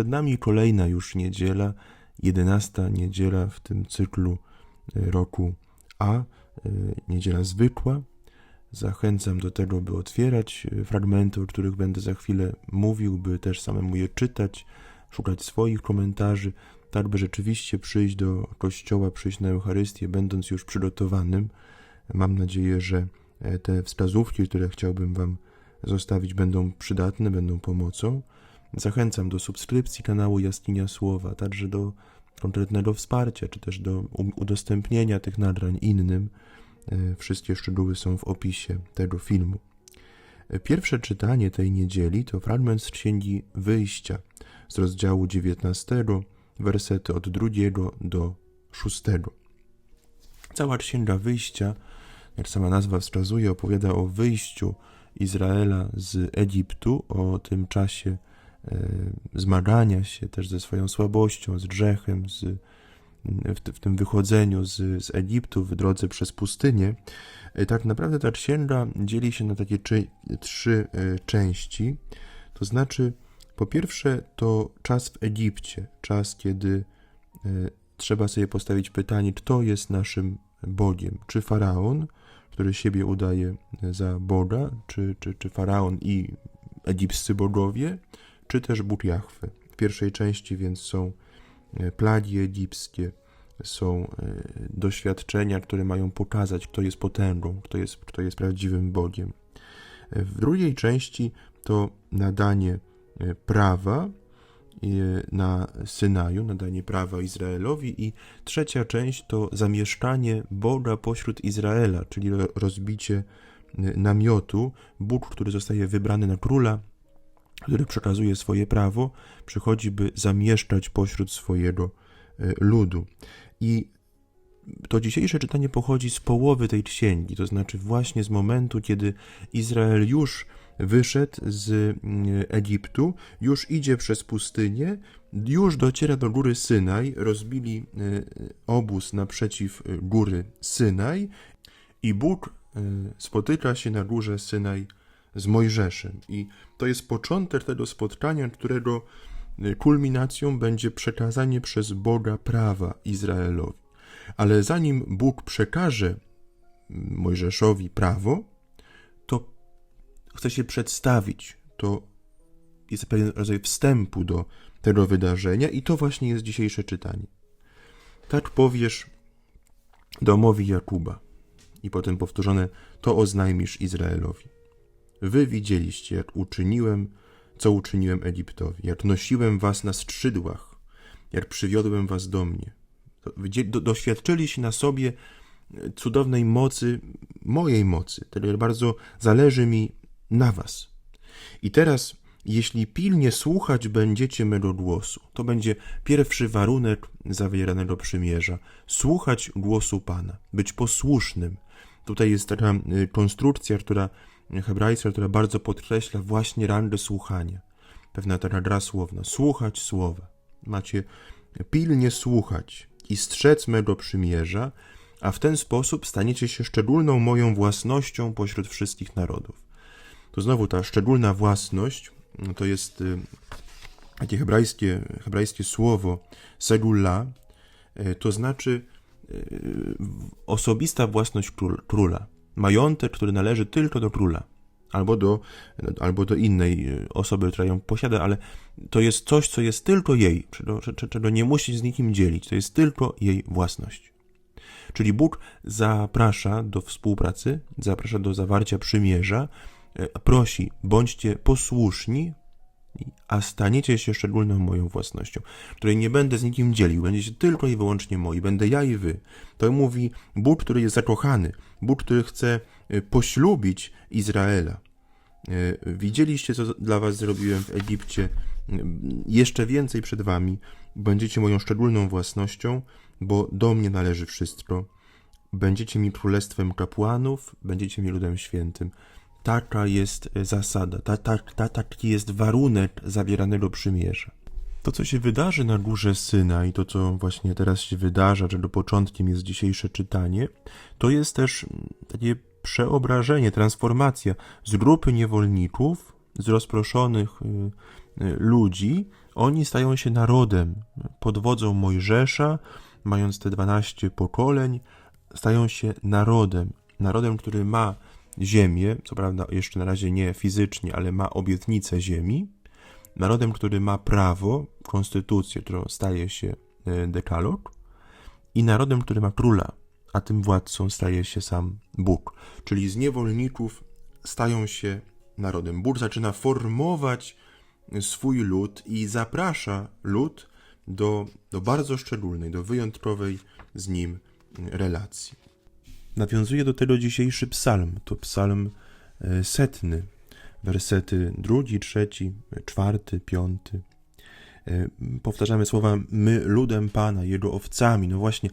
Przed nami kolejna już niedziela, jedenasta niedziela w tym cyklu e, roku A, e, niedziela zwykła. Zachęcam do tego, by otwierać e, fragmenty, o których będę za chwilę mówił, by też samemu je czytać, szukać swoich komentarzy, tak by rzeczywiście przyjść do kościoła, przyjść na Eucharystię, będąc już przygotowanym. Mam nadzieję, że e, te wskazówki, które chciałbym Wam zostawić, będą przydatne, będą pomocą. Zachęcam do subskrypcji kanału Jaskinia Słowa, także do konkretnego wsparcia, czy też do udostępnienia tych nagrań innym. E, Wszystkie szczegóły są w opisie tego filmu. E, Pierwsze czytanie tej niedzieli to fragment z Księgi Wyjścia z rozdziału 19, wersety od 2 do 6. Cała Księga Wyjścia, jak sama nazwa wskazuje, opowiada o wyjściu Izraela z Egiptu, o tym czasie e, zmagania się też ze swoją słabością, z grzechem, z, w, w tym wychodzeniu z, z Egiptu w drodze przez pustynię. E, Tak naprawdę ta księga dzieli się na takie czy, trzy e, części. To znaczy, po pierwsze, to czas w Egipcie, czas, kiedy e, trzeba sobie postawić pytanie, kto jest naszym Bogiem? Czy faraon, który siebie udaje za Boga, czy, czy, czy faraon i egipscy bogowie, czy też Bóg Jahwe. W pierwszej części więc są e, plagi egipskie, są e, doświadczenia, które mają pokazać, kto jest potęgą, kto jest, kto jest prawdziwym Bogiem. E, W drugiej części to nadanie e, prawa e, na Synaju, nadanie prawa Izraelowi i trzecia część to zamieszkanie Boga pośród Izraela, czyli ro- rozbicie e, namiotu, Bóg, który zostaje wybrany na króla, który przekazuje swoje prawo, przychodzi, by zamieszkać pośród swojego e, ludu. I to dzisiejsze czytanie pochodzi z połowy tej księgi, to znaczy właśnie z momentu, kiedy Izrael już wyszedł z mm, Egiptu, już idzie przez pustynię, już dociera do góry Synaj, rozbili e, obóz naprzeciw e, góry Synaj i Bóg e, spotyka się na górze Synaj z Mojżeszem. I to jest początek tego spotkania, którego kulminacją będzie przekazanie przez Boga prawa Izraelowi. Ale zanim Bóg przekaże mm, Mojżeszowi prawo, chce się przedstawić. To jest pewien rodzaj wstępu do tego wydarzenia, i to właśnie jest dzisiejsze czytanie. Tak powiesz domowi Jakuba, i potem powtórzone, to oznajmisz Izraelowi. Wy widzieliście, jak uczyniłem, co uczyniłem Egiptowi, jak nosiłem was na skrzydłach, jak przywiodłem was do mnie. Doświadczyliście na sobie cudownej mocy, mojej mocy, tyle bardzo zależy mi na was. I teraz, jeśli pilnie słuchać będziecie mego głosu, to będzie pierwszy warunek zawieranego przymierza. Słuchać głosu Pana, być posłusznym. Tutaj jest taka y, konstrukcja, która hebrajska, która bardzo podkreśla właśnie rangę słuchania. Pewna taka gra słowna. Słuchać słowa. Macie pilnie słuchać i strzec mego przymierza, a w ten sposób staniecie się szczególną moją własnością pośród wszystkich narodów. To znowu ta szczególna własność no to jest y, takie hebrajskie, hebrajskie słowo segula, y, to znaczy y, osobista własność król, króla. Majątek, który należy tylko do króla. Albo do, albo do innej osoby, która ją posiada, ale to jest coś, co jest tylko jej, czego, nie musi z nikim dzielić. To jest tylko jej własność. Czyli Bóg zaprasza do współpracy, zaprasza do zawarcia przymierza, prosi, bądźcie posłuszni, a staniecie się szczególną moją własnością, której nie będę z nikim dzielił, będziecie tylko i wyłącznie moi, będę ja i wy. To mówi Bóg, który jest zakochany, Bóg, który chce e, poślubić Izraela. E, Widzieliście, co dla was zrobiłem w Egipcie, jeszcze więcej przed wami, będziecie moją szczególną własnością, bo do mnie należy wszystko. Będziecie mi królestwem kapłanów, będziecie mi ludem świętym. Taka jest e, zasada, ta, ta, ta, taki jest warunek zawieranego przymierza. To, co się wydarzy na górze Syna i to, co właśnie teraz się wydarza, czego początkiem jest dzisiejsze czytanie, to jest też takie przeobrażenie, transformacja z grupy niewolników, z rozproszonych y, y, ludzi, oni stają się narodem pod wodzą Mojżesza, mając te 12 pokoleń, stają się narodem. Narodem, który ma ziemię, co prawda jeszcze na razie nie fizycznie, ale ma obietnicę ziemi. Narodem, który ma prawo, konstytucję, którą staje się y, dekalog. I narodem, który ma króla, a tym władcą staje się sam Bóg. Czyli z niewolników stają się narodem. Bóg zaczyna formować swój lud i zaprasza lud do, do bardzo szczególnej, do wyjątkowej z nim relacji. Nawiązuje do tego dzisiejszy psalm. To psalm e, setny, wersety drugi, trzeci, czwarty, piąty. E, powtarzamy słowa my ludem Pana, Jego owcami. No właśnie,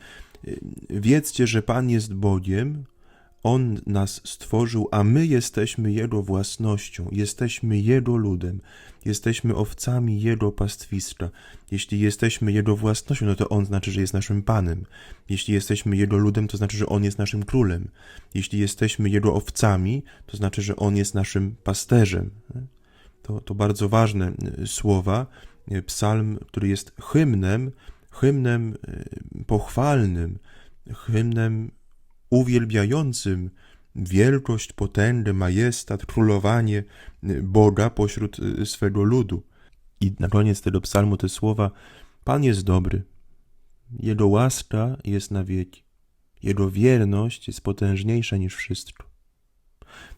e, wiedzcie, że Pan jest Bogiem, on nas stworzył, a my jesteśmy Jego własnością, jesteśmy Jego ludem, jesteśmy owcami Jego pastwiska. Jeśli jesteśmy Jego własnością, no to On znaczy, że jest naszym Panem. Jeśli jesteśmy Jego ludem, to znaczy, że On jest naszym królem. Jeśli jesteśmy Jego owcami, to znaczy, że On jest naszym pasterzem. To, to bardzo ważne y, słowa. Y, psalm, który jest hymnem, hymnem y, pochwalnym, hymnem uwielbiającym wielkość, potęgę, majestat, królowanie Boga pośród y, swego ludu. I na koniec tego psalmu te słowa: Pan jest dobry, Jego łaska jest na wieki, Jego wierność jest potężniejsza niż wszystko.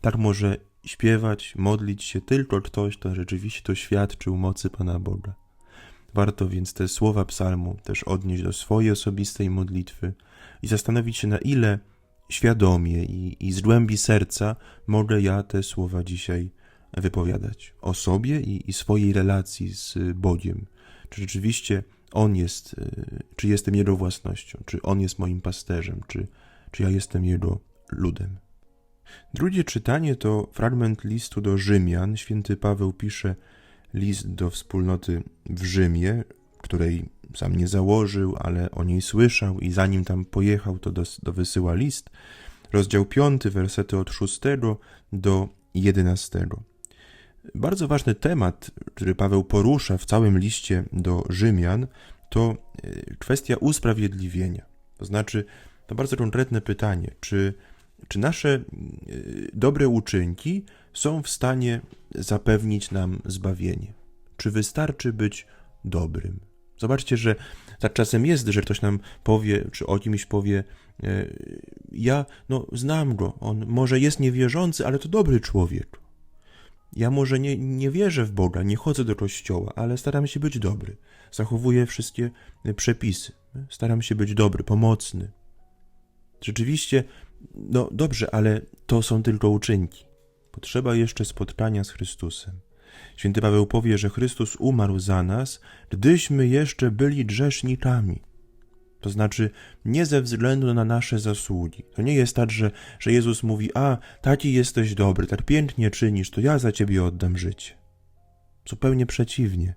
Tak może śpiewać, modlić się tylko ktoś, kto rzeczywiście doświadczył mocy Pana Boga. Warto więc te słowa psalmu też odnieść do swojej osobistej modlitwy i zastanowić się, na ile świadomie i, i z głębi serca mogę ja te słowa dzisiaj wypowiadać o sobie i, i swojej relacji z Bogiem. Czy rzeczywiście On jest, y, czy jestem Jego własnością, czy On jest moim pasterzem, czy, czy ja jestem Jego ludem. Drugie czytanie to fragment listu do Rzymian. Święty Paweł pisze list do wspólnoty w Rzymie, której sam nie założył, ale o niej słyszał i zanim tam pojechał, to do, do wysyła list. Rozdział 5, wersety od 6 do 11. Bardzo ważny temat, który Paweł porusza w całym liście do Rzymian, to e, kwestia usprawiedliwienia. To znaczy, to bardzo konkretne pytanie, czy, czy nasze e, dobre uczynki są w stanie zapewnić nam zbawienie? Czy wystarczy być dobrym? Zobaczcie, że tak czasem jest, że ktoś nam powie, czy o kimś powie, e, ja no znam go, on może jest niewierzący, ale to dobry człowiek. Ja może nie, nie wierzę w Boga, nie chodzę do kościoła, ale staram się być dobry. Zachowuję wszystkie przepisy. Staram się być dobry, pomocny. Rzeczywiście, no dobrze, ale to są tylko uczynki. Potrzeba jeszcze spotkania z Chrystusem. Święty Paweł powie, że Chrystus umarł za nas, gdyśmy jeszcze byli grzesznikami. To znaczy, nie ze względu na nasze zasługi. To nie jest tak, że, że Jezus mówi: A, taki jesteś dobry, tak pięknie czynisz, to ja za ciebie oddam życie. Zupełnie przeciwnie.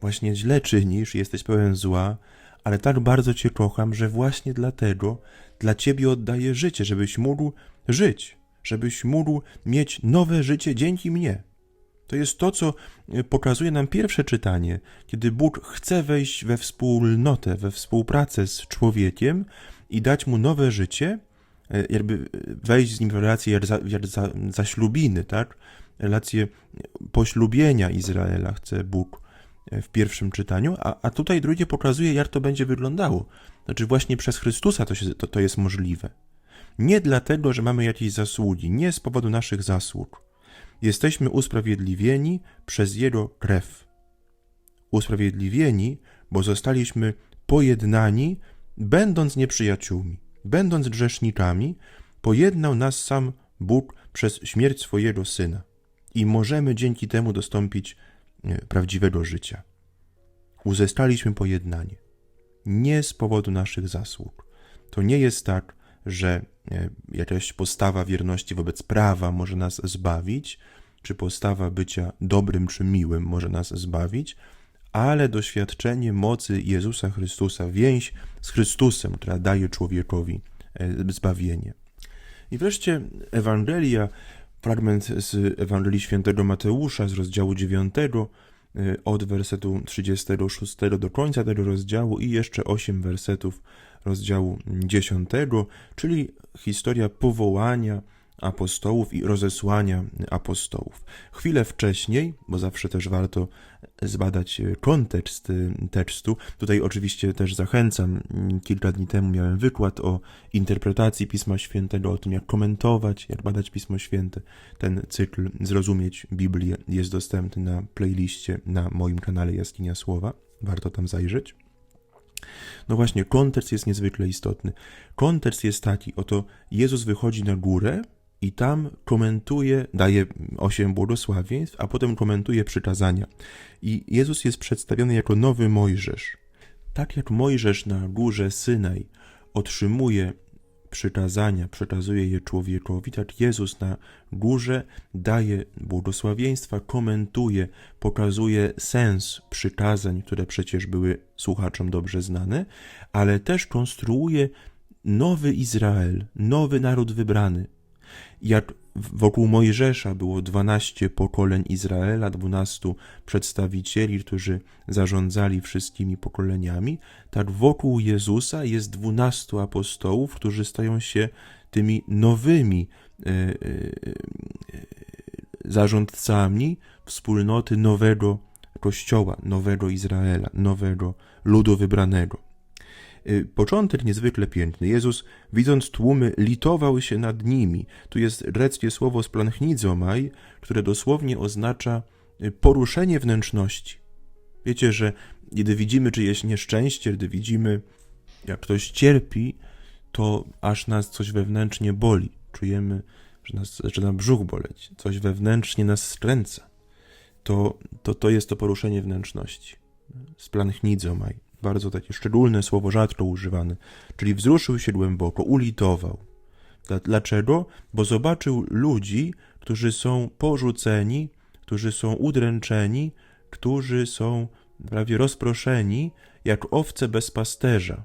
Właśnie źle czynisz, jesteś pełen zła, ale tak bardzo cię kocham, że właśnie dlatego dla ciebie oddaję życie, żebyś mógł żyć, żebyś mógł mieć nowe życie dzięki mnie. To jest to, co e, pokazuje nam pierwsze czytanie, kiedy Bóg chce wejść we wspólnotę, we współpracę z człowiekiem i dać mu nowe życie, e, jakby e, wejść z nim w za, zaślubiny, tak? Relację poślubienia Izraela chce Bóg w pierwszym czytaniu, a, a tutaj drugie pokazuje, jak to będzie wyglądało. Znaczy właśnie przez Chrystusa to, się, to, to jest możliwe. Nie dlatego, że mamy jakieś zasługi, nie z powodu naszych zasług, jesteśmy usprawiedliwieni przez Jego krew. Usprawiedliwieni, bo zostaliśmy pojednani, będąc nieprzyjaciółmi, będąc grzesznikami, pojednał nas sam Bóg przez śmierć swojego Syna i możemy dzięki temu dostąpić e, prawdziwego życia. Uzyskaliśmy pojednanie, nie z powodu naszych zasług. To nie jest tak, że e, jakaś postawa wierności wobec prawa może nas zbawić, czy postawa bycia dobrym czy miłym może nas zbawić, ale doświadczenie mocy Jezusa Chrystusa, więź z Chrystusem, która daje człowiekowi e, zbawienie. I wreszcie Ewangelia, fragment z Ewangelii Świętego Mateusza z rozdziału 9, y, od wersetu 36 do końca tego rozdziału i jeszcze 8 wersetów rozdziału 10, czyli historia powołania apostołów i rozesłania apostołów. Chwilę wcześniej, bo zawsze też warto zbadać kontekst tekstu. Tutaj oczywiście też zachęcam. Kilka dni temu miałem wykład o interpretacji Pisma Świętego, o tym jak komentować, jak badać Pismo Święte. Ten cykl Zrozumieć Biblię jest dostępny na playliście na moim kanale Jaskinia Słowa. Warto tam zajrzeć. No właśnie, kontekst jest niezwykle istotny. Kontekst jest taki, oto Jezus wychodzi na górę i tam komentuje, daje osiem błogosławieństw, a potem komentuje przykazania. I Jezus jest przedstawiony jako nowy Mojżesz. Tak jak Mojżesz na górze Synaj otrzymuje przykazania, przekazuje je człowiekowi, tak Jezus na górze daje błogosławieństwa, komentuje, pokazuje sens przykazań, które przecież były słuchaczom dobrze znane, ale też konstruuje nowy Izrael, nowy naród wybrany. Jak wokół Mojżesza było dwanaście pokoleń Izraela, dwunastu przedstawicieli, którzy zarządzali wszystkimi pokoleniami, tak wokół Jezusa jest dwunastu apostołów, którzy stają się tymi nowymi e, e, zarządcami wspólnoty nowego Kościoła, nowego Izraela, nowego ludu wybranego. Y, początek niezwykle piękny. Jezus, widząc tłumy, litował się nad nimi. Tu jest greckie słowo splanchnidzomai, które dosłownie oznacza y, poruszenie wnętrzności. Wiecie, że gdy widzimy czyjeś nieszczęście, gdy widzimy, jak ktoś cierpi, to aż nas coś wewnętrznie boli. Czujemy, że nas zaczyna brzuch boleć, coś wewnętrznie nas skręca. To, to, to jest to poruszenie wnętrzności. Splanchnidzomai bardzo takie szczególne słowo, rzadko używane, czyli wzruszył się głęboko, ulitował. Dlaczego? Bo zobaczył ludzi, którzy są porzuceni, którzy są udręczeni, którzy są prawie rozproszeni, jak owce bez pasterza.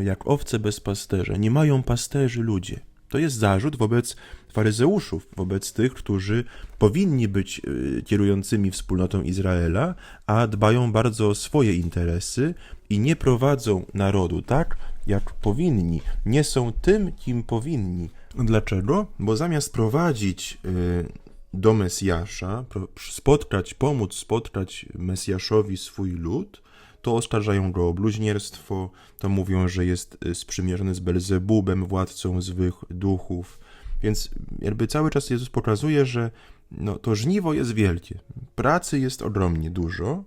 Jak owce bez pasterza. Nie mają pasterzy ludzie. To jest zarzut wobec faryzeuszów, wobec tych, którzy powinni być y, kierującymi wspólnotą Izraela, a dbają bardzo o swoje interesy i nie prowadzą narodu tak, jak powinni. Nie są tym, kim powinni. Dlaczego? Bo zamiast prowadzić y, do Mesjasza, spotkać, pomóc spotkać Mesjaszowi swój lud, to oskarżają go o bluźnierstwo, to mówią, że jest y, sprzymierzony z Belzebubem, władcą złych duchów. Więc jakby cały czas Jezus pokazuje, że no, to żniwo jest wielkie, pracy jest ogromnie dużo,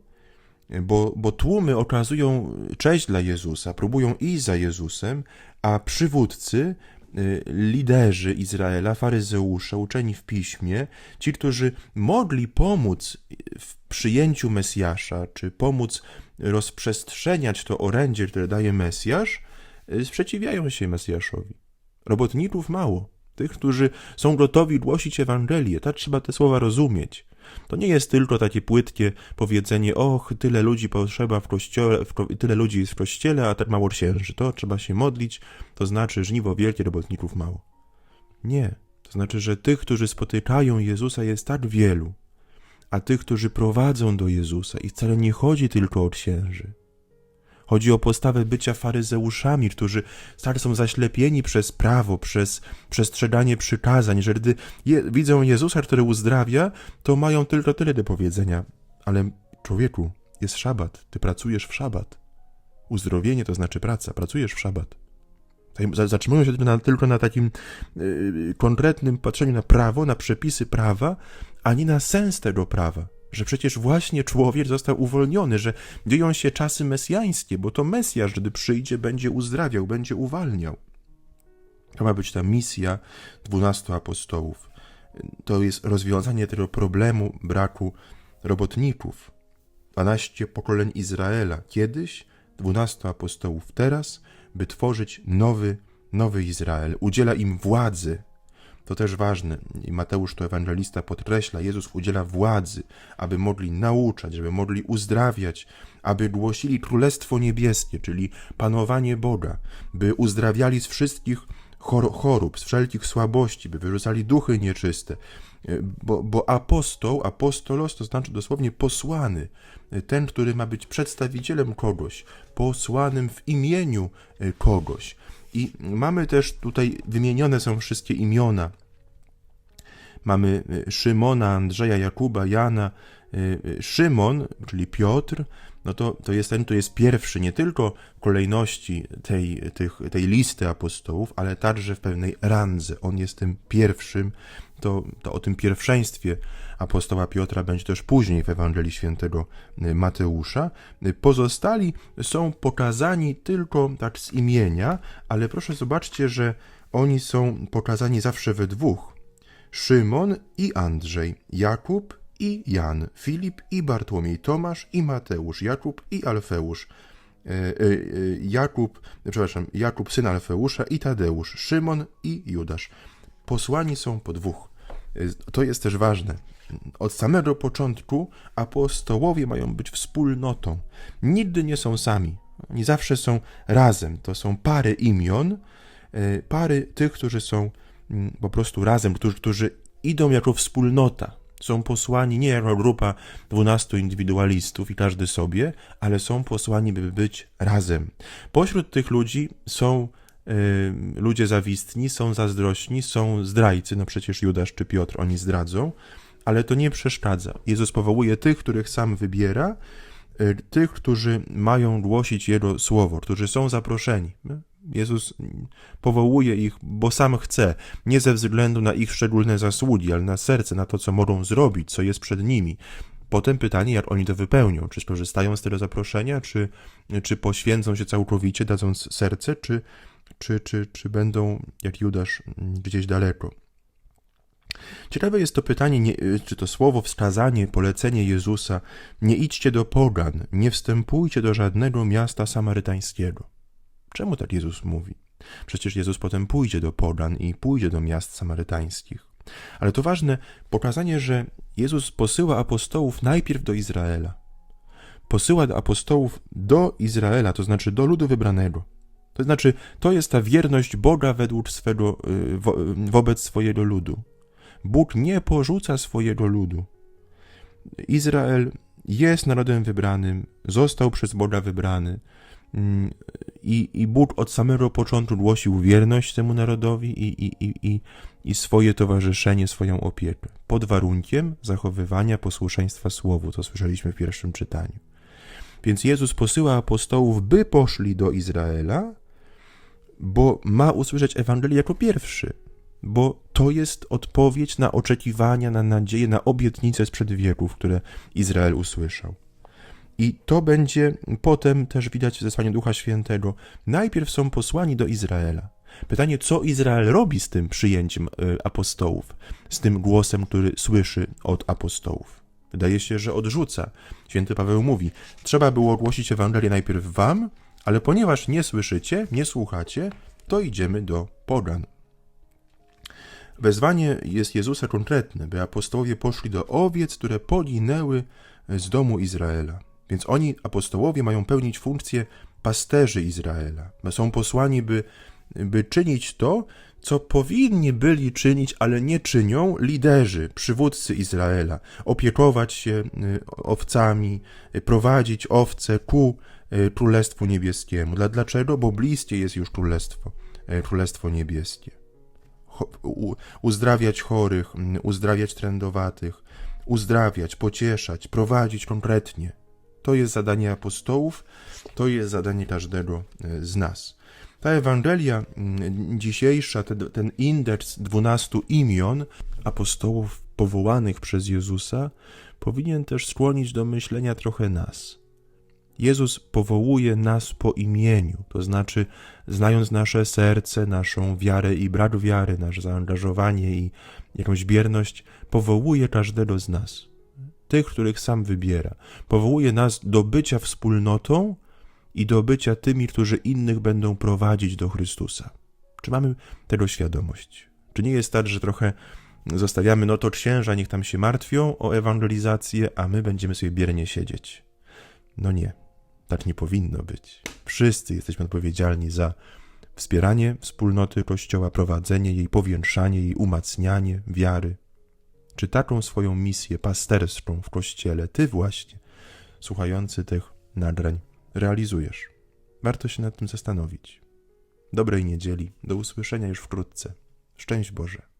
bo, bo tłumy okazują cześć dla Jezusa, próbują iść za Jezusem, a przywódcy liderzy Izraela, faryzeusze, uczeni w piśmie, ci, którzy mogli pomóc w przyjęciu Mesjasza, czy pomóc rozprzestrzeniać to orędzie, które daje Mesjasz, y, sprzeciwiają się Mesjaszowi. Robotników mało. Tych, którzy są gotowi głosić Ewangelię. Tak trzeba te słowa rozumieć. To nie jest tylko takie płytkie powiedzenie, och, tyle ludzi potrzeba w kościele, w, tyle ludzi jest w kościele, a tak mało księży. To trzeba się modlić, to znaczy żniwo wielkie, robotników mało. Nie. To znaczy, że tych, którzy spotykają Jezusa jest tak wielu, a tych, którzy prowadzą do Jezusa i wcale nie chodzi tylko o księży. Chodzi o postawę bycia faryzeuszami, którzy stale są zaślepieni przez prawo, przez przestrzeganie przykazań, że gdy je, widzą Jezusa, który uzdrawia, to mają tylko tyle do powiedzenia. Ale człowieku, jest szabat, ty pracujesz w szabat. Uzdrowienie to znaczy praca, pracujesz w szabat. Zatrzymują się tylko na, tylko na takim yy, konkretnym patrzeniu na prawo, na przepisy prawa, ani na sens tego prawa. Że przecież właśnie człowiek został uwolniony, że dzieją się czasy mesjańskie, bo to Mesjasz, gdy przyjdzie, będzie uzdrawiał, będzie uwalniał. To ma być ta misja dwunastu apostołów. To jest rozwiązanie tego problemu braku robotników. Dwanaście pokoleń Izraela kiedyś, dwunastu apostołów teraz, by tworzyć nowy, nowy Izrael. Udziela im władzy To też ważne. I Mateusz to ewangelista podkreśla. Jezus udziela władzy, aby mogli nauczać, żeby mogli uzdrawiać, aby głosili Królestwo Niebieskie, czyli panowanie Boga, by uzdrawiali z wszystkich chor- chorób, z wszelkich słabości, by wyrzucali duchy nieczyste. Bo, bo apostoł, apostolos to znaczy dosłownie posłany, ten, który ma być przedstawicielem kogoś, posłanym w imieniu y, kogoś. I mamy też tutaj wymienione są wszystkie imiona. Mamy y, Szymona, Andrzeja, Jakuba, Jana. Y, y, Szymon, czyli Piotr, no to, to jest ten, który jest pierwszy nie tylko kolejności tej, tych, tej listy apostołów, ale także w pewnej randze. On jest tym pierwszym. To, to o tym pierwszeństwie apostoła Piotra będzie też później w Ewangelii Świętego Mateusza. Pozostali są pokazani tylko tak z imienia, ale proszę zobaczcie, że oni są pokazani zawsze we dwóch. Szymon i Andrzej, Jakub i Jan, Filip i Bartłomiej, Tomasz i Mateusz, Jakub i Alfeusz, e, e, e, Jakub, przepraszam, Jakub syn Alfeusza i Tadeusz, Szymon i Judasz. Posłani są po dwóch. To jest też ważne. Od samego początku apostołowie mają być wspólnotą. Nigdy nie są sami. Oni zawsze są razem. To są pary imion, pary tych, którzy są mm, po prostu razem, którzy, którzy idą jako wspólnota. Są posłani nie jako grupa 12 indywidualistów i każdy sobie, ale są posłani, by być razem. Pośród tych ludzi są y, ludzie zawistni, są zazdrośni, są zdrajcy, no przecież Judasz czy Piotr oni zdradzą, ale to nie przeszkadza. Jezus powołuje tych, których sam wybiera, y, tych, którzy mają głosić Jego słowo, którzy są zaproszeni. Jezus powołuje ich, bo sam chce, nie ze względu na ich szczególne zasługi, ale na serce, na to, co mogą zrobić, co jest przed nimi. Potem pytanie, jak oni to wypełnią. Czy skorzystają z tego zaproszenia, czy, czy poświęcą się całkowicie, dadząc serce, czy, czy, czy, czy będą, jak Judasz, gdzieś daleko. Ciekawe jest to pytanie, nie, czy to słowo, wskazanie, polecenie Jezusa: Nie idźcie do pogan, nie wstępujcie do żadnego miasta samarytańskiego. Czemu tak Jezus mówi? Przecież Jezus potem pójdzie do pogan i pójdzie do miast samarytańskich. Ale to ważne pokazanie, że Jezus posyła apostołów najpierw do Izraela. Posyła apostołów do Izraela, to znaczy do ludu wybranego. To znaczy, to jest ta wierność Boga według swego, y, wo, wobec swojego ludu. Bóg nie porzuca swojego ludu. Izrael jest narodem wybranym, został przez Boga wybrany. I, I Bóg od samego początku głosił wierność temu narodowi i, i, i, i, i swoje towarzyszenie, swoją opiekę, pod warunkiem zachowywania posłuszeństwa Słowu, to słyszeliśmy w pierwszym czytaniu. Więc Jezus posyła apostołów, by poszli do Izraela, bo ma usłyszeć Ewangelię jako pierwszy, bo to jest odpowiedź na oczekiwania, na nadzieję, na obietnice sprzed wieków, które Izrael usłyszał. I to będzie potem też widać w zesłaniu Ducha Świętego. Najpierw są posłani do Izraela. Pytanie, co Izrael robi z tym przyjęciem y, apostołów, z tym głosem, który słyszy od apostołów? Wydaje się, że odrzuca. Święty Paweł mówi: Trzeba było głosić Ewangelię najpierw wam, ale ponieważ nie słyszycie, nie słuchacie, to idziemy do pogan. Wezwanie jest Jezusa konkretne, by apostołowie poszli do owiec, które poginęły z domu Izraela. Więc oni, apostołowie, mają pełnić funkcję pasterzy Izraela. Są posłani, by, by czynić to, co powinni byli czynić, ale nie czynią liderzy, przywódcy Izraela. Opiekować się y, owcami, y, prowadzić owce ku y, Królestwu Niebieskiemu. Dla, dlaczego? Bo bliskie jest już Królestwo, Królestwo Niebieskie. Uzdrawiać chorych, uzdrawiać trędowatych, uzdrawiać, pocieszać, prowadzić konkretnie. To jest zadanie apostołów, to jest zadanie każdego z nas. Ta Ewangelia dzisiejsza, ten, indeks dwunastu imion apostołów powołanych przez Jezusa, powinien też skłonić do myślenia trochę nas. Jezus powołuje nas po imieniu, to znaczy, znając nasze serce, naszą wiarę i brak wiary, nasze zaangażowanie i jakąś bierność, powołuje każdego z nas tych, których sam wybiera. Powołuje nas do bycia wspólnotą i do bycia tymi, którzy innych będą prowadzić do Chrystusa. Czy mamy tego świadomość? Czy nie jest tak, że trochę zostawiamy, no to księża niech tam się martwią o ewangelizację, a my będziemy sobie biernie siedzieć? No nie, tak nie powinno być. Wszyscy jesteśmy odpowiedzialni za wspieranie wspólnoty Kościoła, prowadzenie jej, powiększanie jej, umacnianie wiary. Czy taką swoją misję pasterską w Kościele ty właśnie, słuchający tych nagrań, realizujesz? Warto się nad tym zastanowić. Dobrej niedzieli, do usłyszenia już wkrótce. Szczęść Boże.